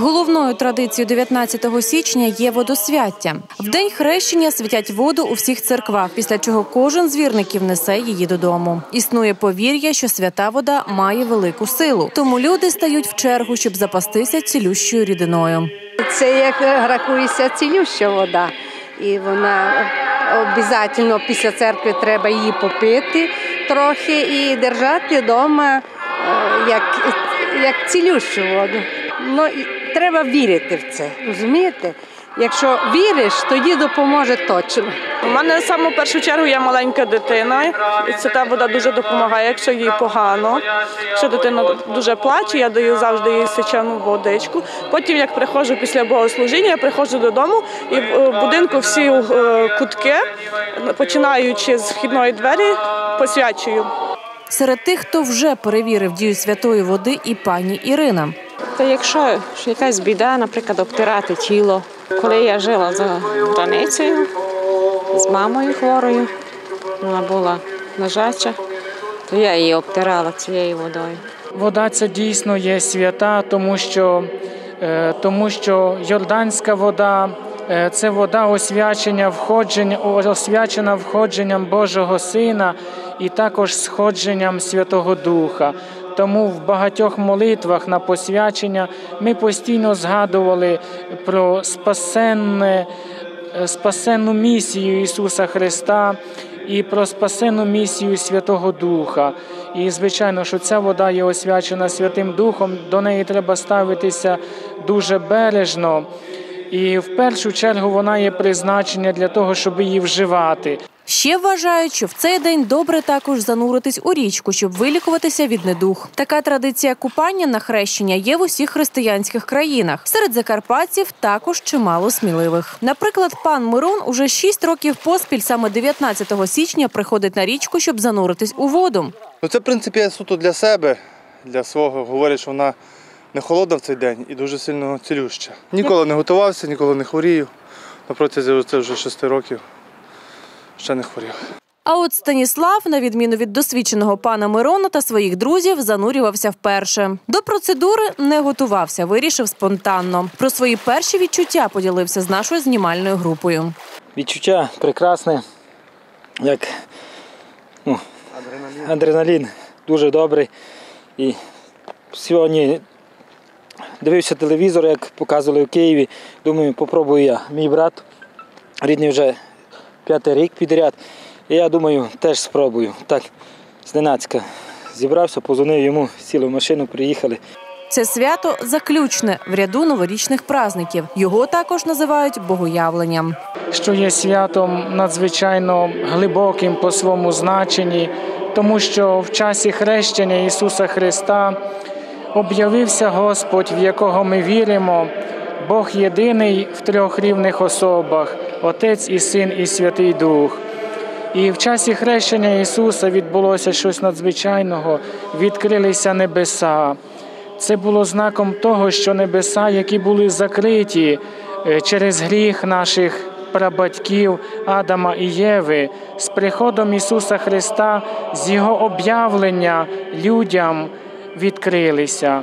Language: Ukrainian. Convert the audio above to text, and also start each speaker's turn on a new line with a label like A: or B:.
A: Головною традицією 19 січня є водосвяття. В день хрещення святять воду у всіх церквах, після чого кожен з вірників несе її додому. Існує повір'я, що свята вода має велику силу, тому люди стають в чергу, щоб запастися цілющою рідиною.
B: Це як рахується цілюща вода, і вона обов'язково після церкви треба її попити трохи і держати вдома як, як цілющу воду. Ну, треба вірити в це, розумієте? Якщо віриш, тоді допоможе точно.
C: У мене в саму першу чергу є маленька дитина, і це та вода дуже допомагає, якщо їй погано. Якщо дитина дуже плаче, я даю завжди їй сечену водичку. Потім, як приходжу після богослужіння, я приходжу додому і в будинку всі е, кутки, починаючи з вхідної двері, посвячую.
A: Серед тих, хто вже перевірив дію святої води, і пані Ірина.
D: Та якщо якась біда, наприклад, обтирати тіло. Коли я жила за границею з мамою хворою, вона була лежача, то я її обтирала цією водою.
E: Вода це дійсно є свята, тому що, е, тому що Йорданська вода е, це вода освячення входження, освячена входженням Божого Сина і також сходженням Святого Духа. Тому в багатьох молитвах на посвячення ми постійно згадували про спасенне, спасенну місію Ісуса Христа і про спасенну місію Святого Духа. І, звичайно, що ця вода є освячена Святим Духом, до неї треба ставитися дуже бережно. І в першу чергу вона є призначена для того, щоб її вживати.
A: Ще вважають, що в цей день добре також зануритись у річку, щоб вилікуватися від недух. Така традиція купання на хрещення є в усіх християнських країнах. Серед закарпатців також чимало сміливих. Наприклад, пан Мирон уже 6 років поспіль, саме 19 січня, приходить на річку, щоб зануритись у воду.
F: Ну, Це, в принципі, суто для себе, для свого. Говорять, що вона не холодна в цей день і дуже сильно цілюща. Ніколи не готувався, ніколи не хворію. На протязі це вже 6 років ще не хворів.
A: А от Станіслав, на відміну від досвідченого пана Мирона та своїх друзів, занурювався вперше. До процедури не готувався, вирішив спонтанно. Про свої перші відчуття поділився з нашою знімальною групою.
G: Відчуття прекрасне, як ну, адреналін. адреналін дуже добрий. І сьогодні дивився телевізор, як показували в Києві. Думаю, попробую я. Мій брат рідний вже п'ятий рік підряд. І я думаю, теж спробую. Так, зненацька зібрався, позвонив йому, сіли в машину, приїхали.
A: Це свято заключне в ряду новорічних праздників. Його також називають богоявленням.
E: Що є святом надзвичайно глибоким по своєму значенні, тому що в часі хрещення Ісуса Христа об'явився Господь, в якого ми віримо, Бог єдиний в трьох рівних особах Отець і Син, і Святий Дух. І в часі хрещення Ісуса відбулося щось надзвичайного, відкрилися небеса. Це було знаком того, що небеса, які були закриті через гріх наших прабатьків Адама і Єви, з приходом Ісуса Христа, з Його об'явлення людям відкрилися.